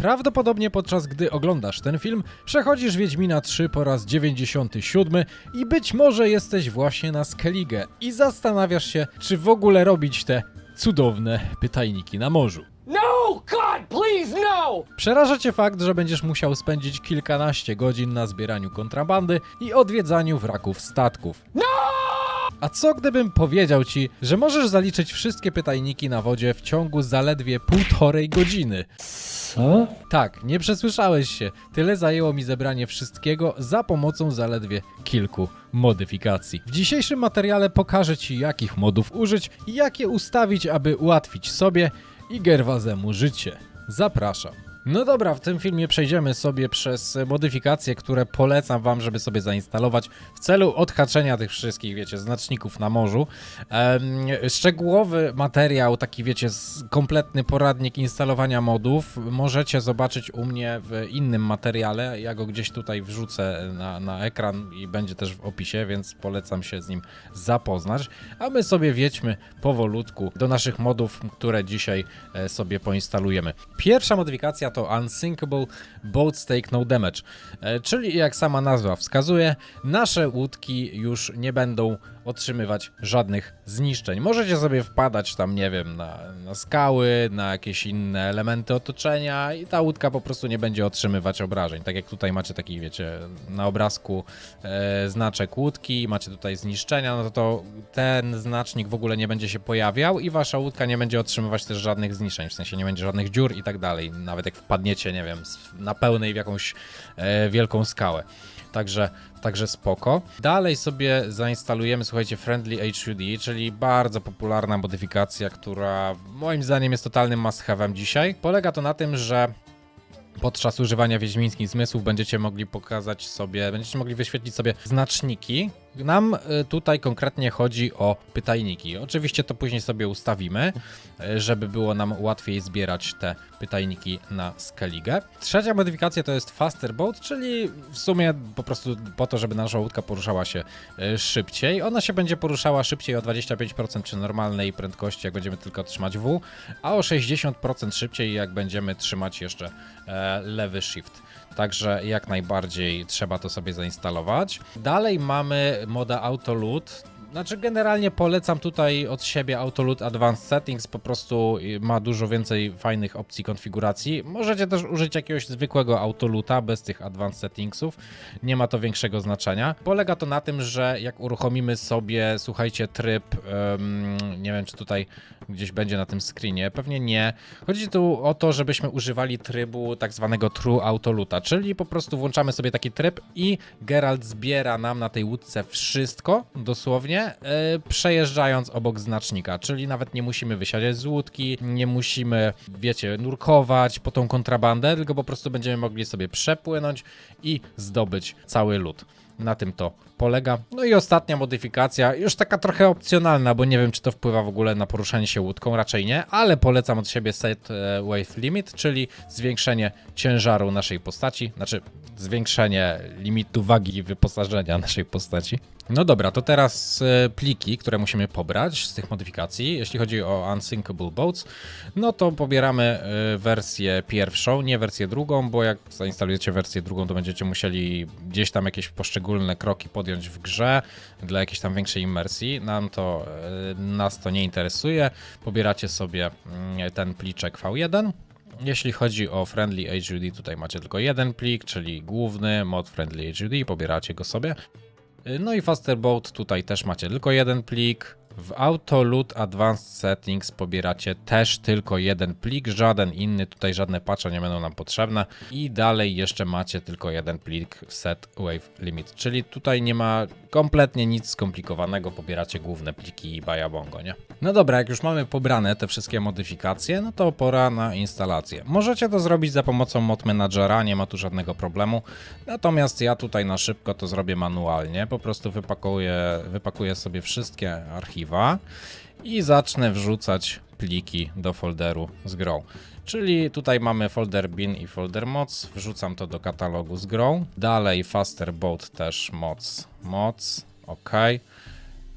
Prawdopodobnie podczas gdy oglądasz ten film, przechodzisz Wiedźmina 3 po raz 97 i być może jesteś właśnie na Skellige i zastanawiasz się, czy w ogóle robić te cudowne pytajniki na morzu. No! God, please, no! Przeraża cię fakt, że będziesz musiał spędzić kilkanaście godzin na zbieraniu kontrabandy i odwiedzaniu wraków statków. A co gdybym powiedział ci, że możesz zaliczyć wszystkie pytajniki na wodzie w ciągu zaledwie półtorej godziny? Co? Tak, nie przesłyszałeś się. Tyle zajęło mi zebranie wszystkiego za pomocą zaledwie kilku modyfikacji. W dzisiejszym materiale pokażę Ci, jakich modów użyć i jak je ustawić, aby ułatwić sobie i Gerwazemu życie. Zapraszam. No dobra, w tym filmie przejdziemy sobie przez modyfikacje, które polecam Wam, żeby sobie zainstalować w celu odhaczenia tych wszystkich, wiecie, znaczników na morzu. Szczegółowy materiał, taki wiecie, kompletny poradnik instalowania modów możecie zobaczyć u mnie w innym materiale. Ja go gdzieś tutaj wrzucę na, na ekran i będzie też w opisie, więc polecam się z nim zapoznać. A my sobie wiedźmy powolutku do naszych modów, które dzisiaj e, sobie poinstalujemy. Pierwsza modyfikacja to Unsinkable Boat Stake No Damage, e, czyli jak sama nazwa wskazuje, nasze łódki już nie będą otrzymywać żadnych zniszczeń. Możecie sobie wpadać tam, nie wiem, na, na skały, na jakieś inne elementy otoczenia i ta łódka po prostu nie będzie otrzymywać obrażeń. Tak jak tutaj macie taki, wiecie, na obrazku e, znaczek łódki, macie tutaj zniszczenia, no to, to ten znacznik w ogóle nie będzie się pojawiał i wasza łódka nie będzie otrzymywać też żadnych zniszczeń, w sensie nie będzie żadnych dziur i tak dalej. Nawet jak wpadniecie, nie wiem, na pełnej w jakąś e, wielką skałę. Także, także spoko. Dalej sobie zainstalujemy, słuchajcie, Friendly HUD, czyli bardzo popularna modyfikacja, która moim zdaniem jest totalnym must dzisiaj. Polega to na tym, że podczas używania wiedźmińskich zmysłów będziecie mogli pokazać sobie, będziecie mogli wyświetlić sobie znaczniki. Nam y, tutaj konkretnie chodzi o pytajniki. Oczywiście to później sobie ustawimy, y, żeby było nam łatwiej zbierać te pytajniki na Skellige. Trzecia modyfikacja to jest Faster Boat, czyli w sumie po prostu po to, żeby nasza łódka poruszała się y, szybciej. Ona się będzie poruszała szybciej o 25% przy normalnej prędkości, jak będziemy tylko trzymać W, a o 60% szybciej, jak będziemy trzymać jeszcze e, lewy shift. Także jak najbardziej trzeba to sobie zainstalować. Dalej mamy moda Autoloot. Znaczy generalnie polecam tutaj od siebie Autoloot Advanced Settings, po prostu y, ma dużo więcej fajnych opcji konfiguracji. Możecie też użyć jakiegoś zwykłego Autoloota bez tych Advanced Settingsów, nie ma to większego znaczenia. Polega to na tym, że jak uruchomimy sobie, słuchajcie, tryb, em, nie wiem czy tutaj gdzieś będzie na tym screenie, pewnie nie. Chodzi tu o to, żebyśmy używali trybu tak zwanego True Autoluta, czyli po prostu włączamy sobie taki tryb i Geralt zbiera nam na tej łódce wszystko, dosłownie, e, przejeżdżając obok znacznika, czyli nawet nie musimy wysiadać z łódki, nie musimy, wiecie, nurkować po tą kontrabandę, tylko po prostu będziemy mogli sobie przepłynąć i zdobyć cały lód. Na tym to polega. No i ostatnia modyfikacja, już taka trochę opcjonalna, bo nie wiem, czy to wpływa w ogóle na poruszanie się łódką, raczej nie, ale polecam od siebie set e, wave limit, czyli zwiększenie ciężaru naszej postaci, znaczy zwiększenie limitu wagi wyposażenia naszej postaci. No dobra, to teraz e, pliki, które musimy pobrać z tych modyfikacji. Jeśli chodzi o Unsinkable Boats, no to pobieramy e, wersję pierwszą, nie wersję drugą, bo jak zainstalujecie wersję drugą, to będziecie musieli gdzieś tam jakieś poszczególne kroki podjąć w grze dla jakiejś tam większej imersji. Nam to, e, nas to nie interesuje. Pobieracie sobie mm, ten pliczek V1. Jeśli chodzi o Friendly HUD, tutaj macie tylko jeden plik, czyli główny mod Friendly HUD, pobieracie go sobie. No i Faster Boat tutaj też macie tylko jeden plik. W Autoloot Advanced Settings pobieracie też tylko jeden plik, żaden inny, tutaj żadne patche nie będą nam potrzebne. I dalej jeszcze macie tylko jeden plik Set Wave Limit, czyli tutaj nie ma kompletnie nic skomplikowanego, pobieracie główne pliki i bajabongo, nie? No dobra, jak już mamy pobrane te wszystkie modyfikacje, no to pora na instalację. Możecie to zrobić za pomocą Mod Managera, nie ma tu żadnego problemu. Natomiast ja tutaj na szybko to zrobię manualnie. Po prostu wypakuję, wypakuję sobie wszystkie archiwa i zacznę wrzucać pliki do folderu z grą. Czyli tutaj mamy folder bin i folder moc. Wrzucam to do katalogu z grą. Dalej Faster Boat też moc, moc, ok.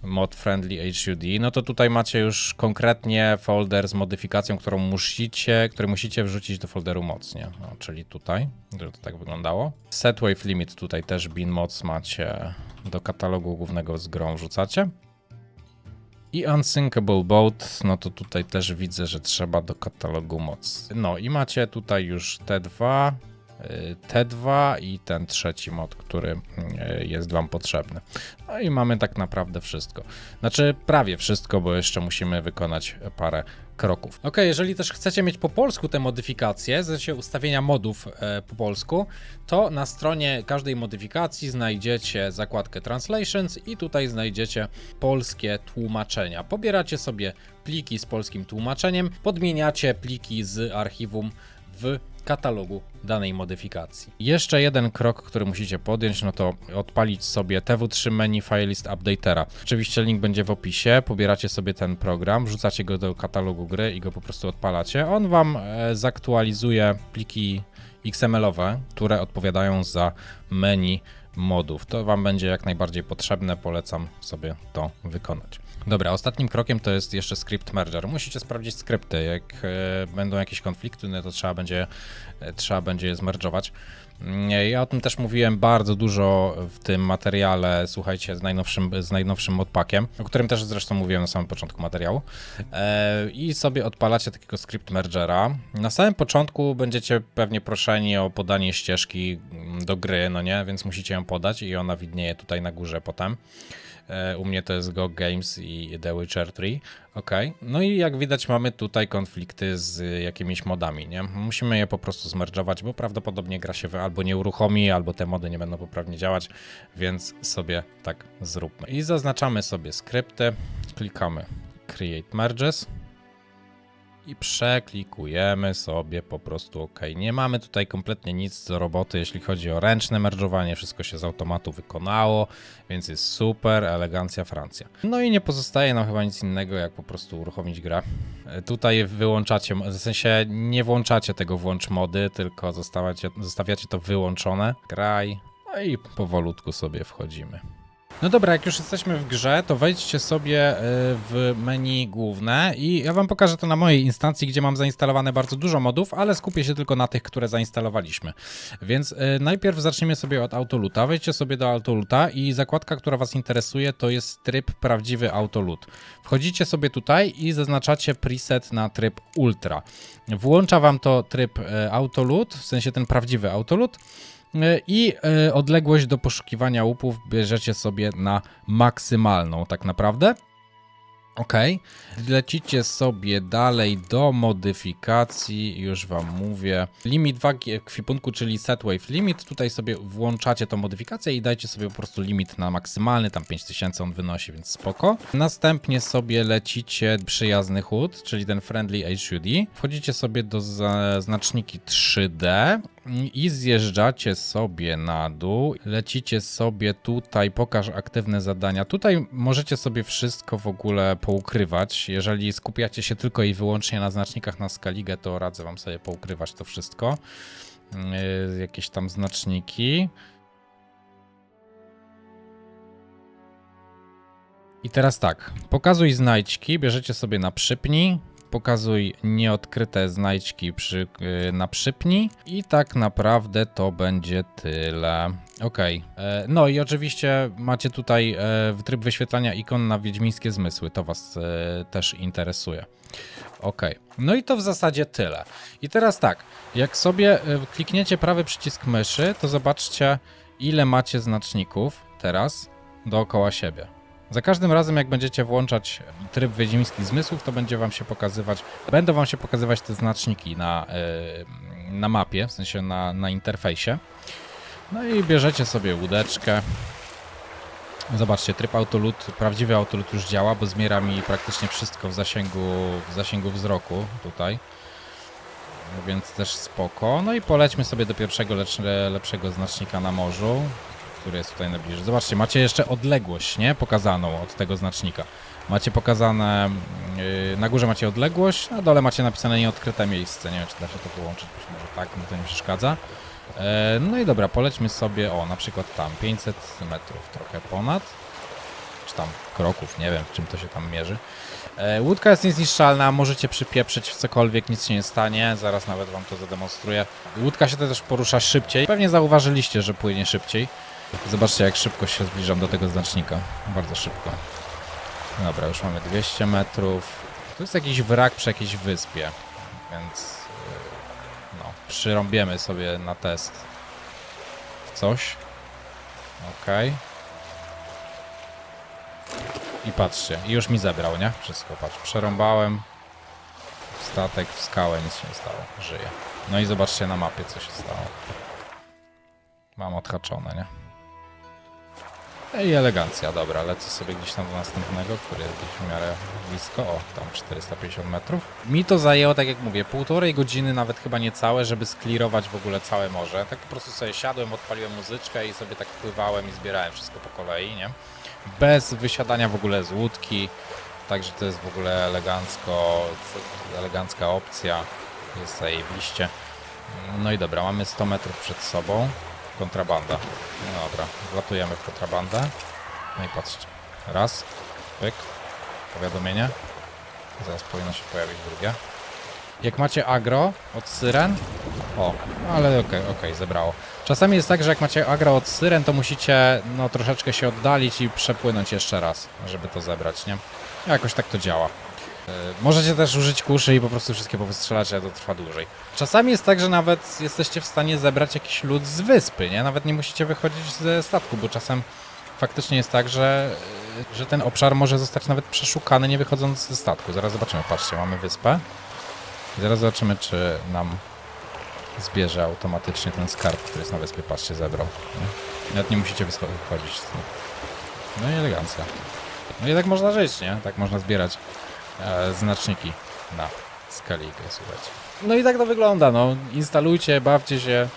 mod friendly HUD, no to tutaj macie już konkretnie folder z modyfikacją, którą musicie, który musicie wrzucić do folderu moc, nie? No, czyli tutaj, żeby to tak wyglądało. Set wave limit tutaj też bin moc macie do katalogu głównego z grą wrzucacie. I Unsinkable Boat, no to tutaj też widzę, że trzeba do katalogu moc. No i macie tutaj już te dwa, y, te dwa i ten trzeci mod, który y, jest Wam potrzebny. No i mamy tak naprawdę wszystko. Znaczy prawie wszystko, bo jeszcze musimy wykonać parę kroków. Ok, jeżeli też chcecie mieć po polsku te modyfikacje, w sensie ustawienia modów e, po polsku, to na stronie każdej modyfikacji znajdziecie zakładkę Translations i tutaj znajdziecie polskie tłumaczenia. Pobieracie sobie pliki z polskim tłumaczeniem, podmieniacie pliki z archiwum w katalogu danej modyfikacji. Jeszcze jeden krok, który musicie podjąć, no to odpalić sobie TW3 Menu File List Updatera. Oczywiście link będzie w opisie, pobieracie sobie ten program, wrzucacie go do katalogu gry i go po prostu odpalacie. On wam e, zaktualizuje pliki XML-owe, które odpowiadają za menu modów. To wam będzie jak najbardziej potrzebne, polecam sobie to wykonać. Dobra, ostatnim krokiem to jest jeszcze script merger. Musicie sprawdzić skrypty. Jak e, będą jakieś konflikty, no to trzeba będzie, e, trzeba będzie je zmerdżować. Ja o tym też mówiłem bardzo dużo w tym materiale, słuchajcie, z najnowszym, z najnowszym modpackiem, o którym też zresztą mówiłem na samym początku materiału. E, I sobie odpalacie takiego script mergera. Na samym początku będziecie pewnie proszeni o podanie ścieżki do gry, no nie, więc musicie ją podać i ona widnieje tutaj na górze potem. E, U mnie to jest GOG Games i The Witcher 3. Ok. No i jak widać, mamy tutaj konflikty z jakimiś modami, nie? Musimy je po prostu zmerdżować, bo prawdopodobnie gra się albo nie uruchomi, albo te mody nie będą poprawnie działać, więc sobie tak zróbmy. I zaznaczamy sobie skrypty, klikamy Create Merges i przeklikujemy sobie po prostu OK. Nie mamy tutaj kompletnie nic do roboty, jeśli chodzi o ręczne merdżowanie, wszystko się z automatu wykonało, więc jest super, elegancja Francja. No i nie pozostaje nam chyba nic innego, jak po prostu uruchomić grę. Tutaj wyłączacie, w sensie nie włączacie tego włącz mody, tylko zostawiacie, zostawiacie to wyłączone. Graj, no i powolutku sobie wchodzimy. No dobra, jak już jesteśmy w grze, to wejdźcie sobie y, w menu główne i ja wam pokażę to na mojej instancji, gdzie mam zainstalowane bardzo dużo modów, ale skupię się tylko na tych, które zainstalowaliśmy. Więc y, najpierw zaczniemy sobie od Autoluta. Wejdźcie sobie do Autoluta i zakładka, która was interesuje, to jest tryb prawdziwy Autolut. Wchodzicie sobie tutaj i zaznaczacie preset na tryb Ultra. Włącza wam to tryb y, Autolut, w sensie ten prawdziwy Autolut. I e, odległość do poszukiwania łupów bierzecie sobie na maksymalną, tak naprawdę. Ok, lecicie sobie dalej do modyfikacji, już Wam mówię. Limit wagi ekwipunku, czyli set wave limit. Tutaj sobie włączacie tą modyfikację i dajcie sobie po prostu limit na maksymalny, tam 5000 on wynosi, więc spoko. Następnie sobie lecicie przyjazny HUD, czyli ten friendly HUD. Wchodzicie sobie do znaczniki 3D i zjeżdżacie sobie na dół. Lecicie sobie tutaj, pokaż aktywne zadania. Tutaj możecie sobie wszystko w ogóle poukrywać. Jeżeli skupiacie się tylko i wyłącznie na znacznikach na Scaligę, to radzę wam sobie poukrywać to wszystko. Yy, jakieś tam znaczniki. I teraz tak, pokazuj znajdźki, bierzecie sobie na przypnij, pokazuj nieodkryte znajdźki przy, yy, na przypnij i tak naprawdę to będzie tyle. Ok, no i oczywiście macie tutaj e, tryb wyświetlania ikon na wiedźmińskie zmysły, to was e, też interesuje. Ok, no i to w zasadzie tyle. I teraz tak, jak sobie e, klikniecie prawy przycisk myszy, to zobaczcie ile macie znaczników teraz dookoła siebie. Za każdym razem, jak będziecie włączać tryb wiedźmińskich zmysłów, to będzie wam się pokazywać, będą wam się pokazywać te znaczniki na, e, na mapie, w sensie na, na interfejsie. No i bierzecie sobie łódeczkę. Zobaczcie, tryb autolut, prawdziwy autolut już działa, bo zmiera mi praktycznie wszystko w zasięgu, w zasięgu wzroku tutaj. Więc też spoko. No i polećmy sobie do pierwszego lepszego znacznika na morzu, który jest tutaj najbliżej. Zobaczcie, macie jeszcze odległość, nie? Pokazaną od tego znacznika. Macie pokazane, yy, na górze macie odległość, na dole macie napisane nieodkryte miejsce. Nie wiem, czy da się to połączyć, być może tak, mi to nie przeszkadza. E, No i dobra, polećmy sobie, o, na przykład tam, 500 metrów, trochę ponad. czy tam kroków, nie wiem, w czym to się tam mierzy. E, łódka jest niezniszczalna, możecie przypieprzyć w cokolwiek, nic się nie stanie, zaraz nawet wam to zademonstruję. Łódka się też porusza szybciej, pewnie zauważyliście, że płynie szybciej. Zobaczcie jak szybko się zbliżam do tego znacznika, bardzo szybko. Dobra, już mamy 200 metrów. Tu jest jakiś wrak przy jakiejś wyspie, więc yy, no, przyrąbiemy sobie na test w coś. Okej. I patrzcie, już mi zebrał, nie? Wszystko, patrz, przerąbałem w statek, w skałę, nic się nie stało, żyje. No i zobaczcie na mapie, co się stało. Mam odhaczone, nie? I elegancja, dobra, lecę sobie gdzieś tam do następnego, który jest gdzieś w miarę blisko, o, tam 450 metrów. Mi to zajęło, tak jak mówię, półtorej godziny, nawet chyba niecałe, żeby sklirować w ogóle całe morze. Tak po prostu sobie siadłem, odpaliłem muzyczkę i sobie tak pływałem i zbierałem wszystko po kolei, nie? Bez wysiadania w ogóle z łódki, także to jest w ogóle elegancko, elegancka opcja, jest zajebiście. No i dobra, mamy 100 metrów przed sobą. Kontrabanda. No dobra, wlatujemy w kontrabandę. No i patrzcie. Raz, pyk, powiadomienie. Zaraz powinno się pojawić drugie. Jak macie agro od syren, o, ale okej, okej, zebrało. Czasami jest tak, że jak macie agro od syren, to musicie no troszeczkę się oddalić i przepłynąć jeszcze raz, żeby to zebrać, nie? Jakoś tak to działa. Yy, Możecie też użyć kuszy i po prostu wszystkie powystrzelać, ale to trwa dłużej. Czasami jest tak, że nawet jesteście w stanie zebrać jakiś lód z wyspy, nie? Nawet nie musicie wychodzić ze statku, bo czasem faktycznie jest tak, że, yy, że ten obszar może zostać nawet przeszukany nie wychodząc ze statku. Zaraz zobaczymy, patrzcie, mamy wyspę. I zaraz zobaczymy, czy nam zbierze automatycznie ten skarb, który jest na wyspie, patrzcie, zebrał. Nie? Nawet nie musicie wychodzić. No i elegancja. No i tak można żyć, nie? Tak można zbierać e, znaczniki na Scaligę, słuchajcie. No i tak to wygląda, no. Instalujcie, bawcie się,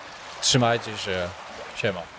trzymajcie się. Siema.